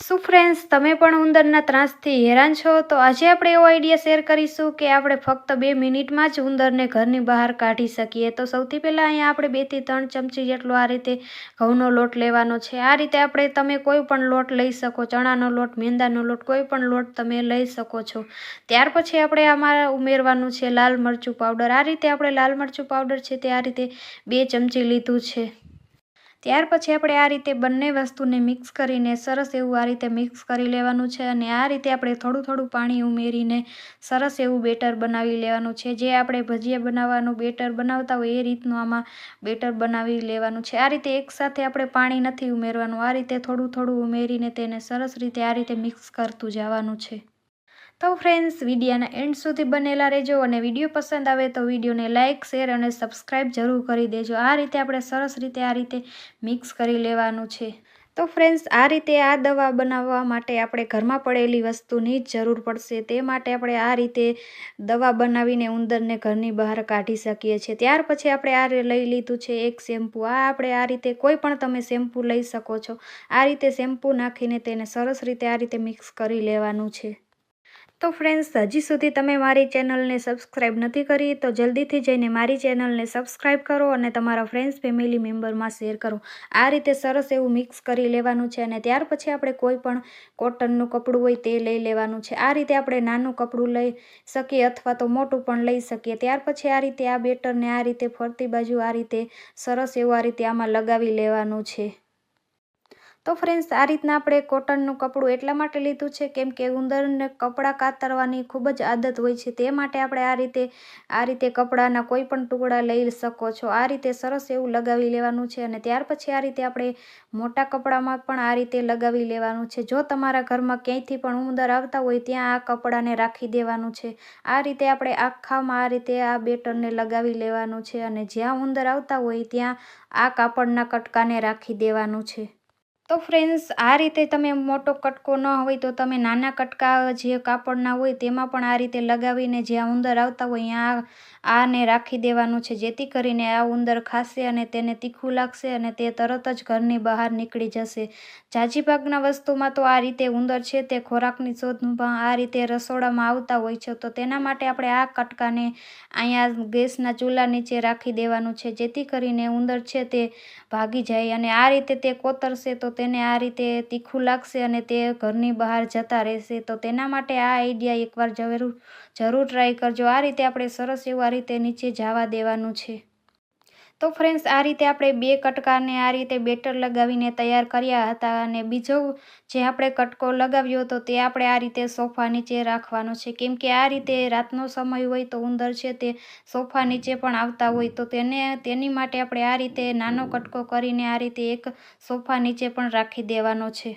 શું ફ્રેન્ડ્સ તમે પણ ઉંદરના ત્રાસથી હેરાન છો? તો આજે આપણે એવો આઈડિયા શેર કરીશું કે આપણે ફક્ત બે મિનિટમાં જ ઉંદરને ઘરની બહાર કાઢી શકીએ. તો સૌથી પહેલાં અહીંયા આપણે બેથી ત્રણ ચમચી જેટલો આ રીતે ઘઉંનો લોટ લેવાનો છે. આ રીતે આપણે તમે કોઈ પણ લોટ લઈ શકો, ચણાનો લોટ, મેંદાનો લોટ, કોઈ પણ લોટ તમે લઈ શકો છો. ત્યાર પછી આપણે આમાં ઉમેરવાનું છે લાલ મરચું પાવડર આ રીતે આપણે લાલ મરચું પાવડર છે તે આ રીતે બે ચમચી લીધું છે. ત્યાર પછી આપણે આ રીતે બંને વસ્તુને મિક્સ કરીને સરસ એવું આ રીતે મિક્સ કરી લેવાનું છે અને આ રીતે આપણે થોડું થોડું પાણી ઉમેરીને સરસ એવું બેટર બનાવી લેવાનું છે. જે આપણે ભજીયા બનાવવાનું બેટર બનાવતા હોય એ રીતનું આમાં બેટર બનાવી લેવાનું છે. આ રીતે એકસાથે આપણે પાણી નથી ઉમેરવાનું. આ રીતે થોડું થોડું ઉમેરીને તેને સરસ રીતે આ રીતે મિક્સ કરતું જવાનું છે. તો ફ્રેન્ડ્સ વિડીયાના એન્ડ સુધી બનેલા રહેજો અને વીડિયો પસંદ આવે તો વિડીયોને લાઇક શેર અને સબસ્ક્રાઈબ જરૂર કરી દેજો. આ રીતે આપણે સરસ રીતે આ રીતે મિક્સ કરી લેવાનું છે. તો ફ્રેન્ડ્સ આ રીતે આ દવા બનાવવા માટે આપણે ઘરમાં પડેલી વસ્તુની જ જરૂર પડશે. તે માટે આપણે આ રીતે દવા બનાવીને ઉંદરને ઘરની બહાર કાઢી શકીએ છીએ. ત્યાર પછી આપણે આ લઈ લીધું છે એક શેમ્પૂ. આ આપણે આ રીતે કોઈ પણ તમે શેમ્પૂ લઈ શકો છો. આ રીતે શેમ્પૂ નાખીને તેને સરસ રીતે આ રીતે મિક્સ કરી લેવાનું છે. તો ફ્રેન્ડ્સ હજી સુધી તમે મારી ચેનલને સબસ્ક્રાઈબ નથી કરી, તો જલ્દીથી જઈને મારી ચેનલને સબસ્ક્રાઈબ કરો અને તમારા ફ્રેન્ડ્સ ફેમિલી મેમ્બરમાં શેર કરો. આ રીતે સરસ એવું મિક્સ કરી લેવાનું છે અને ત્યાર પછી આપણે કોઈ પણ કોટનનું કપડું હોય તે લઈ લેવાનું છે. આ રીતે આપણે નાનું કપડું લઈ શકીએ અથવા તો મોટું પણ લઈ શકીએ. ત્યાર પછી આ રીતે આ બેટરને આ રીતે ફરતી બાજુ આ રીતે સરસ એવું આ રીતે આમાં લગાવી લેવાનું છે. તો ફ્રેન્ડ્સ આ રીતના આપણે કોટનનું કપડું એટલા માટે લીધું છે કેમ કે ઉંદરને કપડાં કાતરવાની ખૂબ જ આદત હોય છે. તે માટે આપણે આ રીતે આ રીતે કપડાના કોઈ પણ ટુકડા લઈ શકો છો. આ રીતે સરસ એવું લગાવી લેવાનું છે અને ત્યાર પછી આ રીતે આપણે મોટા કપડામાં પણ આ રીતે લગાવી લેવાનું છે. જો તમારા ઘરમાં ક્યાંયથી પણ ઉંદર આવતા હોય ત્યાં આ કપડાને રાખી દેવાનું છે. આ રીતે આપણે આખામાં આ રીતે આ બેટરને લગાવી લેવાનું છે અને જ્યાં ઉંદર આવતા હોય ત્યાં આ કાપડના કટકાને રાખી દેવાનું છે. તો ફ્રેન્ડ્સ આ રીતે તમે મોટો કટકો ન હોય તો તમે નાના કટકા જે કાપડના હોય તેમાં પણ આ રીતે લગાવીને જ્યાં ઉંદર આવતા હોય ત્યાં આને રાખી દેવાનું છે. જેથી કરીને આ ઉંદર ખાશે અને તેને તીખું લાગશે અને તે તરત જ ઘરની બહાર નીકળી જશે. જાજીભાગના વસ્તુમાં તો આ રીતે ઉંદર છે તે ખોરાકની શોધમાં આ રીતે રસોડામાં આવતા હોય છે. તો તેના માટે આપણે આ કટકાને અહીંયા ગેસના ચૂલા નીચે રાખી દેવાનું છે. જેથી કરીને ઉંદર છે તે ભાગી જાય અને આ રીતે તે કોતરશે તો તેને આ રીતે તીખું લાગશે અને તે ઘરની બહાર જતા રહેશે. તો તેના માટે આ આઈડિયા એકવાર જરૂર જરૂર ટ્રાય કરજો. આ રીતે આપણે સરસ એવું આ રીતે નીચે જવા દેવાનું છે. તો ફ્રેન્ડ્સ આ રીતે આપણે બે કટકાને આ રીતે બેટર લગાવીને તૈયાર કર્યા હતા અને બીજો જે આપણે કટકો લગાવ્યો હતો તે આપણે આ રીતે સોફા નીચે રાખવાનો છે. કેમ કે આ રીતે રાતનો સમય હોય તો ઉંદર છે તે સોફા નીચે પણ આવતા હોય તો તેને, તેની માટે આપણે આ રીતે નાનો કટકો કરીને આ રીતે એક સોફા નીચે પણ રાખી દેવાનો છે.